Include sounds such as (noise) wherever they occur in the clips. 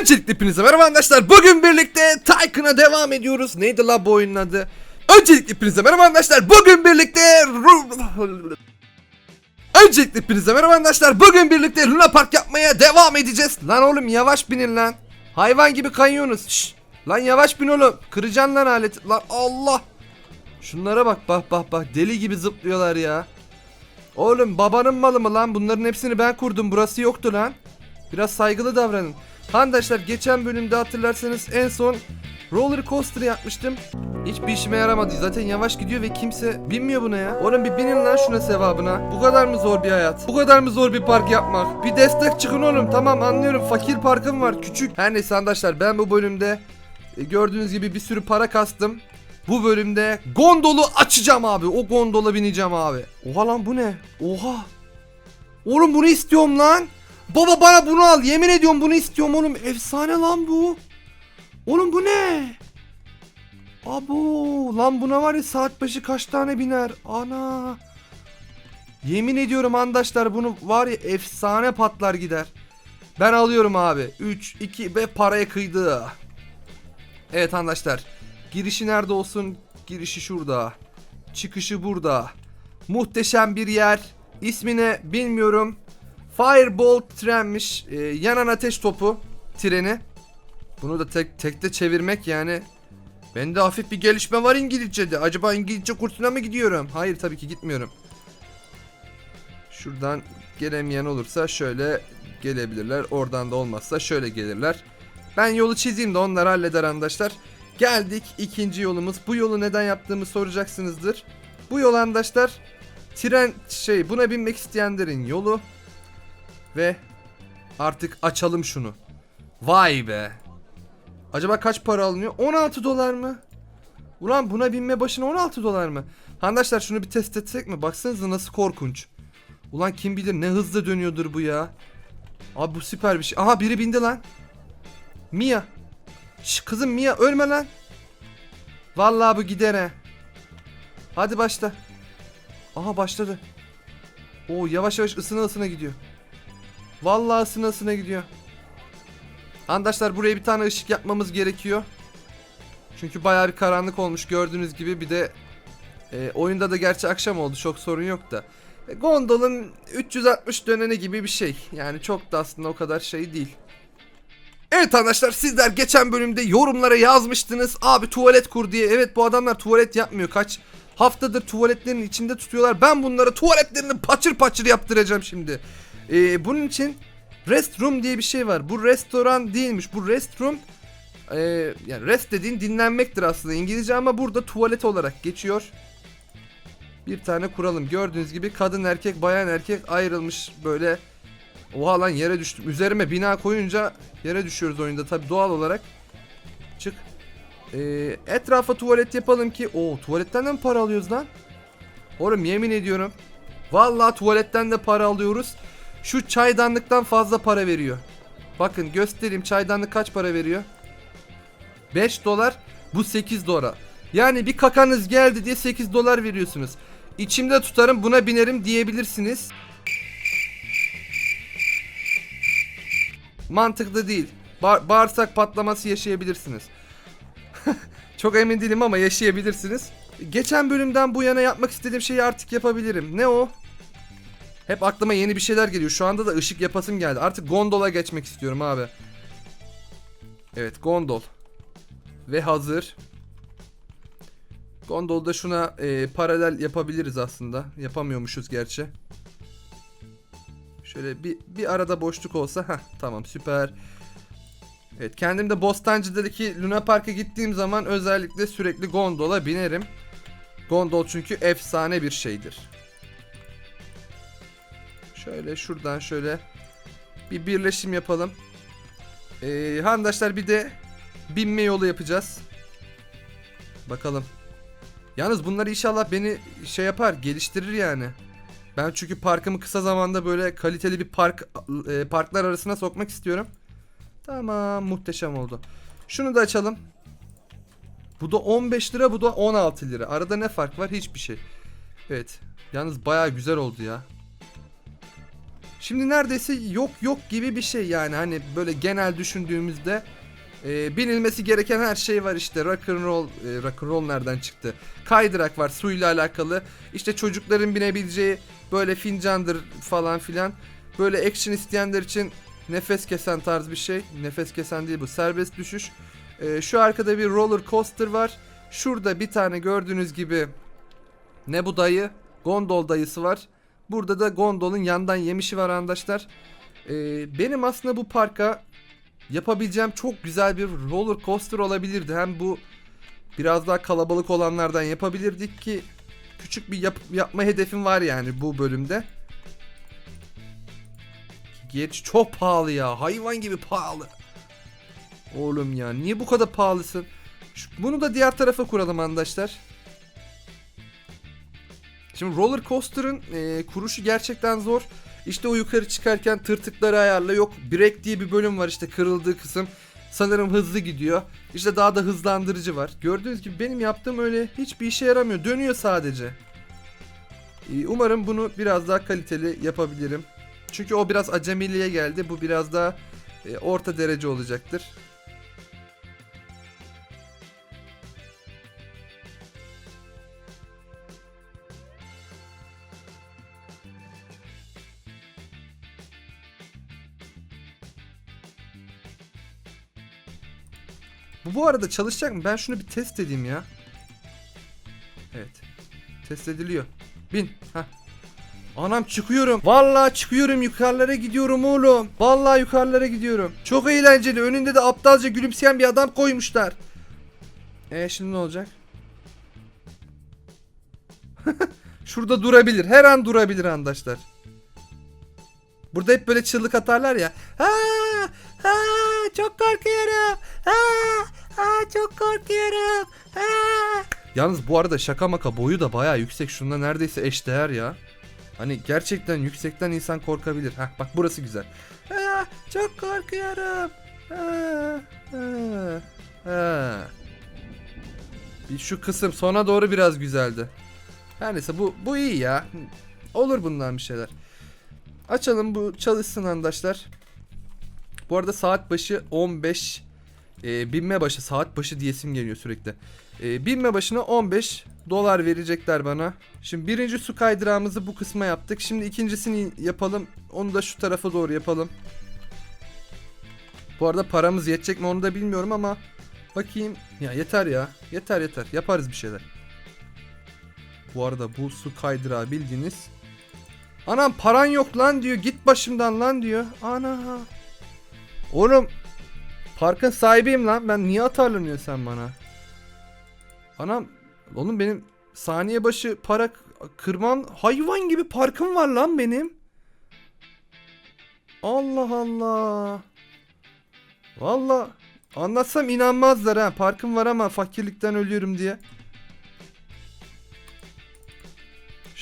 Öncelikle hepinize merhaba arkadaşlar. Bugün birlikte Tycoon'a devam ediyoruz. Neydi la bu oyunun adı? Öncelikle hepinize merhaba arkadaşlar. Bugün birlikte... Öncelikle hepinize merhaba arkadaşlar. Bugün birlikte Luna Park yapmaya devam edeceğiz. Lan oğlum yavaş binin lan. Hayvan gibi kayıyorsunuz. Şşş. Lan yavaş bin oğlum. Kıracaksın lan aleti. Lan Allah. Şunlara bak bak bak bak. Deli gibi zıplıyorlar ya. Oğlum babanın malı mı lan? Bunların hepsini ben kurdum. Burası yoktu lan. Biraz saygılı davranın. Arkadaşlar geçen bölümde hatırlarsanız en son roller coaster yapmıştım. Hiçbir işime yaramadı. Zaten yavaş gidiyor ve kimse binmiyor buna ya. Oğlum bir binin lan şuna sevabına. Bu kadar mı zor bir hayat? Bu kadar mı zor bir park yapmak? Bir destek çıkın oğlum. Tamam anlıyorum. Fakir parkım var. Küçük. Her neyse arkadaşlar ben bu bölümde e, gördüğünüz gibi bir sürü para kastım. Bu bölümde gondolu açacağım abi. O gondola bineceğim abi. Oha lan bu ne? Oha. Oğlum bunu istiyorum lan. Baba bana bunu al. Yemin ediyorum bunu istiyorum oğlum. Efsane lan bu. Oğlum bu ne? Abo lan buna var ya saat başı kaç tane biner? Ana. Yemin ediyorum arkadaşlar bunu var ya efsane patlar gider. Ben alıyorum abi. 3, 2 ve paraya kıydı. Evet arkadaşlar. Girişi nerede olsun? Girişi şurada. Çıkışı burada. Muhteşem bir yer. İsmini bilmiyorum. Fireball trenmiş. Ee, yanan ateş topu treni. Bunu da tek tekte çevirmek yani. Bende hafif bir gelişme var İngilizce'de. Acaba İngilizce kursuna mı gidiyorum? Hayır tabii ki gitmiyorum. Şuradan gelemeyen olursa şöyle gelebilirler. Oradan da olmazsa şöyle gelirler. Ben yolu çizeyim de onlar halleder arkadaşlar. Geldik ikinci yolumuz. Bu yolu neden yaptığımı soracaksınızdır. Bu yol arkadaşlar tren şey buna binmek isteyenlerin yolu. Ve artık açalım şunu. Vay be. Acaba kaç para alınıyor? 16 dolar mı? Ulan buna binme başına 16 dolar mı? Arkadaşlar şunu bir test etsek mi? Baksanıza nasıl korkunç. Ulan kim bilir ne hızlı dönüyordur bu ya. Abi bu süper bir şey. Aha biri bindi lan. Mia. Şş, kızım Mia ölme lan. Vallahi bu gider he. Hadi başla. Aha başladı. Oo yavaş yavaş ısına ısına gidiyor. Vallahi ısına gidiyor. Arkadaşlar buraya bir tane ışık yapmamız gerekiyor. Çünkü bayağı bir karanlık olmuş gördüğünüz gibi bir de e, oyunda da gerçi akşam oldu çok sorun yok da. E, gondolun 360 döneni gibi bir şey. Yani çok da aslında o kadar şey değil. Evet arkadaşlar sizler geçen bölümde yorumlara yazmıştınız. Abi tuvalet kur diye. Evet bu adamlar tuvalet yapmıyor. Kaç haftadır tuvaletlerin içinde tutuyorlar. Ben bunlara tuvaletlerini paçır paçır yaptıracağım şimdi. Ee, bunun için restroom diye bir şey var. Bu restoran değilmiş. Bu restroom ee, yani rest dediğin dinlenmektir aslında İngilizce ama burada tuvalet olarak geçiyor. Bir tane kuralım. Gördüğünüz gibi kadın erkek bayan erkek ayrılmış böyle. Oha lan yere düştüm. Üzerime bina koyunca yere düşüyoruz oyunda tabi doğal olarak. Çık. Ee, etrafa tuvalet yapalım ki. O tuvaletten de mi para alıyoruz lan? Oğlum yemin ediyorum. Vallahi tuvaletten de para alıyoruz. Şu çaydanlıktan fazla para veriyor. Bakın göstereyim çaydanlık kaç para veriyor. 5 dolar bu 8 dolar. Yani bir kakanız geldi diye 8 dolar veriyorsunuz. İçimde tutarım buna binerim diyebilirsiniz. Mantıklı değil. Ba- bağırsak patlaması yaşayabilirsiniz. (laughs) Çok emin değilim ama yaşayabilirsiniz. Geçen bölümden bu yana yapmak istediğim şeyi artık yapabilirim. Ne o? Hep aklıma yeni bir şeyler geliyor. Şu anda da ışık yapasım geldi. Artık gondola geçmek istiyorum abi. Evet gondol. Ve hazır. Gondolda şuna e, paralel yapabiliriz aslında. Yapamıyormuşuz gerçi. Şöyle bir, bir arada boşluk olsa. Heh, tamam süper. Evet kendim de Bostancı'daki Luna Park'a gittiğim zaman özellikle sürekli gondola binerim. Gondol çünkü efsane bir şeydir. Şöyle şuradan şöyle bir birleşim yapalım. Ee, arkadaşlar bir de binme yolu yapacağız. Bakalım. Yalnız bunlar inşallah beni şey yapar, geliştirir yani. Ben çünkü parkımı kısa zamanda böyle kaliteli bir park e, parklar arasına sokmak istiyorum. Tamam, muhteşem oldu. Şunu da açalım. Bu da 15 lira, bu da 16 lira. Arada ne fark var? Hiçbir şey. Evet. Yalnız baya güzel oldu ya. Şimdi neredeyse yok yok gibi bir şey yani hani böyle genel düşündüğümüzde e, binilmesi gereken her şey var işte rock and roll, e, rock and roll nereden çıktı? Kaydırak var suyla alakalı. İşte çocukların binebileceği böyle fincandır falan filan. Böyle action isteyenler için nefes kesen tarz bir şey. Nefes kesen değil bu serbest düşüş. E, şu arkada bir roller coaster var. Şurada bir tane gördüğünüz gibi ne bu dayı? Gondol dayısı var. Burada da gondolun yandan yemişi var arkadaşlar. Ee, benim aslında bu parka yapabileceğim çok güzel bir roller coaster olabilirdi. Hem bu biraz daha kalabalık olanlardan yapabilirdik ki küçük bir yap- yapma hedefim var yani bu bölümde. Geç çok pahalı ya. Hayvan gibi pahalı. Oğlum ya niye bu kadar pahalısın? Bunu da diğer tarafa kuralım arkadaşlar. Şimdi roller coaster'ın e, kuruşu gerçekten zor. İşte o yukarı çıkarken tırtıkları ayarla. Yok break diye bir bölüm var işte kırıldığı kısım. Sanırım hızlı gidiyor. İşte daha da hızlandırıcı var. Gördüğünüz gibi benim yaptığım öyle hiçbir işe yaramıyor. Dönüyor sadece. E, umarım bunu biraz daha kaliteli yapabilirim. Çünkü o biraz acemiliğe geldi. Bu biraz daha e, orta derece olacaktır. Bu bu arada çalışacak mı? Ben şunu bir test edeyim ya. Evet. Test ediliyor. Bin. Hah. Anam çıkıyorum. Vallahi çıkıyorum yukarılara gidiyorum oğlum. Vallahi yukarılara gidiyorum. Çok eğlenceli. Önünde de aptalca gülümseyen bir adam koymuşlar. E şimdi ne olacak? (laughs) Şurada durabilir. Her an durabilir arkadaşlar. Burada hep böyle çığlık atarlar ya. Ha, ha, çok korkuyorum. Ha, ha, çok korkuyorum. Ha. Yalnız bu arada şaka maka boyu da bayağı yüksek. Şunda neredeyse eşdeğer ya. Hani gerçekten yüksekten insan korkabilir. Heh bak burası güzel. Ha, çok korkuyorum. Ha, ha. Bir şu kısım sona doğru biraz güzeldi. Her neyse bu bu iyi ya. Olur bundan bir şeyler. Açalım bu çalışsın arkadaşlar. Bu arada saat başı 15 e, binme başı saat başı diyesim geliyor sürekli. E, binme başına 15 dolar verecekler bana. Şimdi birinci su kaydırağımızı bu kısma yaptık. Şimdi ikincisini yapalım. Onu da şu tarafa doğru yapalım. Bu arada paramız yetecek mi onu da bilmiyorum ama bakayım. Ya yeter ya. Yeter yeter. Yaparız bir şeyler. Bu arada bu su kaydırağı bildiğiniz Anam paran yok lan diyor. Git başımdan lan diyor. Ana. Oğlum. Parkın sahibiyim lan. Ben niye atarlanıyorsun sen bana? Anam. Oğlum benim saniye başı para kırmam hayvan gibi parkım var lan benim. Allah Allah. Valla anlatsam inanmazlar ha. Parkım var ama fakirlikten ölüyorum diye.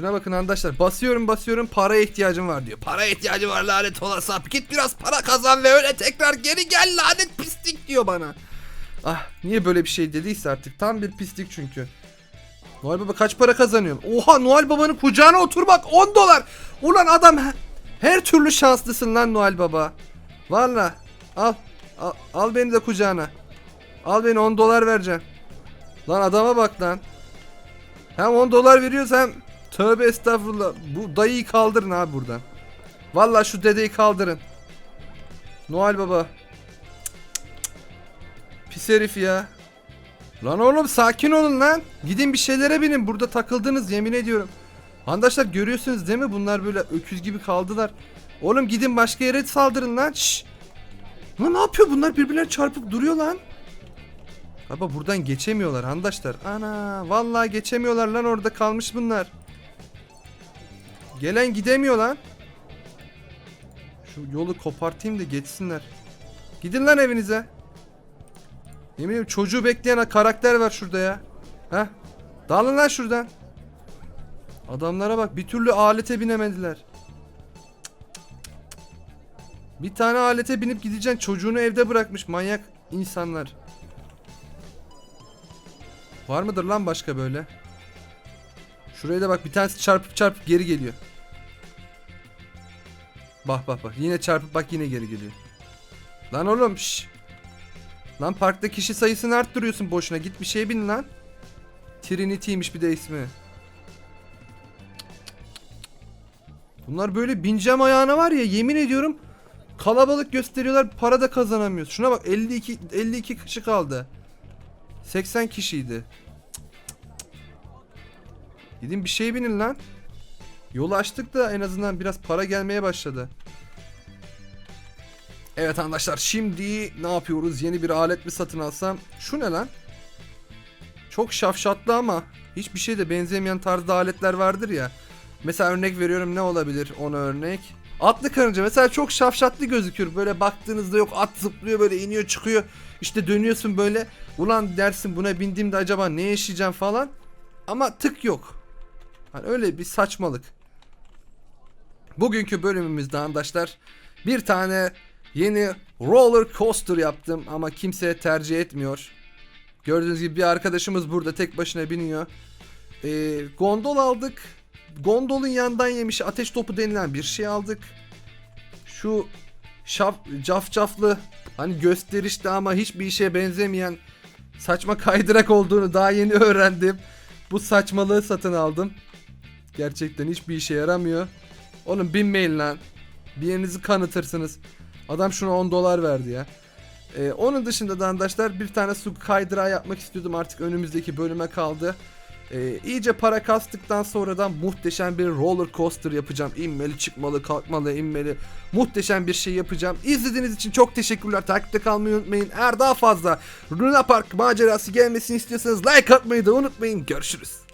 Şuna bakın arkadaşlar. Basıyorum basıyorum paraya ihtiyacım var diyor. Para ihtiyacı var lanet olası. Git biraz para kazan ve öyle tekrar geri gel lanet pislik diyor bana. Ah niye böyle bir şey dediyse artık. Tam bir pislik çünkü. Noel Baba kaç para kazanıyor? Oha Noel Baba'nın kucağına oturmak 10 dolar. Ulan adam he- her türlü şanslısın lan Noel Baba. Valla al, al al beni de kucağına. Al beni 10 dolar vereceğim. Lan adama bak lan. Hem 10 dolar veriyoruz hem tövbe estağfurullah. Bu dayıyı kaldırın abi buradan. Valla şu dedeyi kaldırın. Noel Baba. Pis herif ya. Lan oğlum sakin olun lan. Gidin bir şeylere binin. Burada takıldınız yemin ediyorum. Arkadaşlar görüyorsunuz değil mi? Bunlar böyle öküz gibi kaldılar. Oğlum gidin başka yere saldırın lan. Şşş. Lan ne yapıyor bunlar birbirlerine çarpıp duruyor lan. Baba buradan geçemiyorlar arkadaşlar. Ana vallahi geçemiyorlar lan orada kalmış bunlar. Gelen gidemiyor lan. Şu yolu kopartayım da geçsinler. Gidin lan evinize. Ediyorum çocuğu bekleyen karakter var şurada ya. Heh. Dağılın lan şuradan. Adamlara bak bir türlü alete binemediler. Bir tane alete binip gideceksin çocuğunu evde bırakmış manyak insanlar. Var mıdır lan başka böyle? Şuraya da bak bir tanesi çarpıp çarpıp geri geliyor. Bak bak bak yine çarpıp bak yine geri geliyor. Lan oğlum şş. Lan parkta kişi sayısını arttırıyorsun boşuna. Git bir şey bin lan. Trinity'ymiş bir de ismi. Bunlar böyle bineceğim ayağına var ya yemin ediyorum kalabalık gösteriyorlar para da kazanamıyoruz. Şuna bak 52 52 kişi kaldı. 80 kişiydi. Gidin bir şey binin lan. Yolu açtık da en azından biraz para gelmeye başladı. Evet arkadaşlar şimdi ne yapıyoruz? Yeni bir alet mi satın alsam? Şu ne lan? Çok şafşatlı ama hiçbir şeye de benzemeyen tarzda aletler vardır ya. Mesela örnek veriyorum ne olabilir ona örnek? Atlı karınca mesela çok şafşatlı gözükür. Böyle baktığınızda yok at zıplıyor böyle iniyor çıkıyor. İşte dönüyorsun böyle. Ulan dersin buna bindiğimde acaba ne yaşayacağım falan. Ama tık yok. Hani öyle bir saçmalık. Bugünkü bölümümüzde arkadaşlar bir tane yeni roller coaster yaptım ama kimse tercih etmiyor. Gördüğünüz gibi bir arkadaşımız burada tek başına biniyor. Ee, gondol aldık. Gondolun yandan yemiş ateş topu denilen bir şey aldık. Şu şaf, cafcaflı hani gösterişli ama hiçbir işe benzemeyen saçma kaydırak olduğunu daha yeni öğrendim. Bu saçmalığı satın aldım. Gerçekten hiçbir işe yaramıyor. Oğlum binmeyin lan. Bir yerinizi kanıtırsınız. Adam şuna 10 dolar verdi ya. Ee, onun dışında da arkadaşlar bir tane su kaydırağı yapmak istiyordum artık önümüzdeki bölüme kaldı. Ee, iyice para kastıktan sonradan muhteşem bir roller coaster yapacağım. İnmeli, çıkmalı, kalkmalı, inmeli. Muhteşem bir şey yapacağım. İzlediğiniz için çok teşekkürler. Takipte kalmayı unutmayın. Eğer daha fazla Luna Park macerası gelmesini istiyorsanız like atmayı da unutmayın. Görüşürüz.